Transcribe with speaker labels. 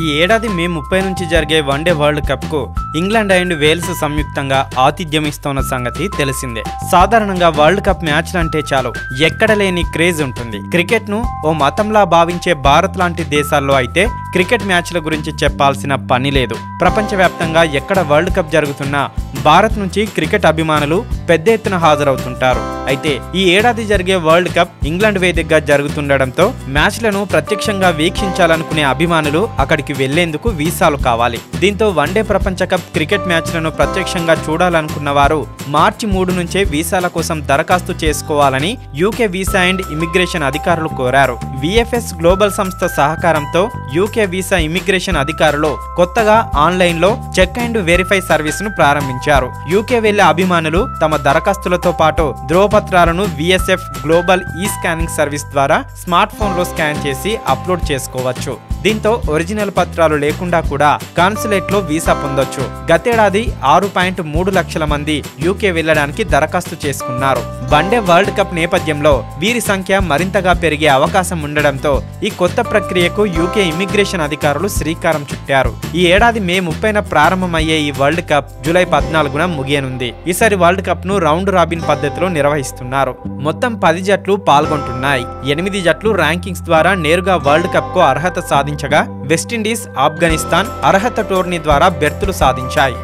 Speaker 1: ఈ ఏడాది మే ముప్పై నుంచి జరిగే వన్డే వరల్డ్ కప్కు ఇంగ్లాండ్ అండ్ వేల్స్ సంయుక్తంగా ఆతిథ్యం ఇస్తున్న సంగతి తెలిసిందే. సాధారణంగా వరల్డ్ కప్ మ్యాచ్లు అంటే చాలు ఎక్కడ లేని క్రేజ్ ఉంటుంది. క్రికెట్ను ఓ మతంలా భావించే భారత్ లాంటి దేశాల్లో అయితే క్రికెట్ మ్యాచ్ల గురించి చెప్పాల్సిన పని లేదు. ప్రపంచవ్యాప్తంగా ఎక్కడ వరల్డ్ కప్ జరుగుతున్నా భారత్ నుంచి క్రికెట్ అభిమానులు పెద్ద ఎత్తున హాజరవుతుంటారు. అయితే ఈ ఏడాది జరిగే వరల్డ్ కప్ ఇంగ్లాండ్ వేదికగా జరుగుతుండటంతో మ్యాచ్లను ప్రత్యక్షంగా వీక్షించాలనుకునే అభిమానులు అక్కడికి వెళ్ళేందుకు వీసాలు కావాలి. దీంతో వన్డే ప్రపంచ కప్ క్రికెట్ మ్యాచ్లను ప్రత్యక్షంగా చూడాలనుకున్న వారు మార్చి మూడు నుంచే వీసాల కోసం దరఖాస్తు చేసుకోవాలని యూకే వీసా అండ్ ఇమిగ్రేషన్ అధికారులు కోరారు. విఎఫ్ఎస్ గ్లోబల్ సంస్థ సహకారంతో యూకే వీసా ఇమిగ్రేషన్ అధికారులు కొత్తగా ఆన్లైన్లో చెక్ అండ్ వెరిఫై సర్వీస్ను ప్రారంభించారు యూకే వెళ్ళే అభిమానులు తమ దరఖాస్తులతో పాటు ధ్రువపత్రాలను VSF global e scanning service ద్వారా స్మార్ట్ ఫోన్లో స్కాన్ చేసి అప్లోడ్ చేసుకోవచ్చు. దీంతో ఒరిజినల్ పత్రాలు లేకుండా కూడా కాన్సులేట్లో వీసా పొందొచ్చు. గతేడాది ఆరు పాయింట్ మూడు లక్షల మంది యూకే వెళ్ళడానికి దరఖాస్తు చేసుకున్నారు. వన్డే వరల్డ్ కప్ నేపథ్యంలో వీరి సంఖ్య మరింతగా పెరిగే అవకాశం ఉండడంతో ఈ కొత్త ప్రక్రియకు యూకే ఇమిగ్రేషన్ అధికారులు శ్రీకారం చుట్టారు. ఈ ఏడాది మే ముప్పైన ప్రారంభమయ్యే ఈ వరల్డ్ కప్ జూలై పద్నాలుగున ముగియనుంది. ఈసారి వరల్డ్ కప్ను రౌండ్ రాబిన్ పద్ధతిలో నిర్వహిస్తున్నారు. మొత్తం పది జట్లు పాల్గొంటున్నాయి. ఎనిమిది జట్లు ర్యాంకింగ్స్ ద్వారా నేరుగా వరల్డ్ కప్కు అర్హత సాధించగా వెస్టిండీస్ ఆఫ్ఘనిస్తాన్ అర్హత టోర్నీ ద్వారా బెర్తులు సాధించాయి.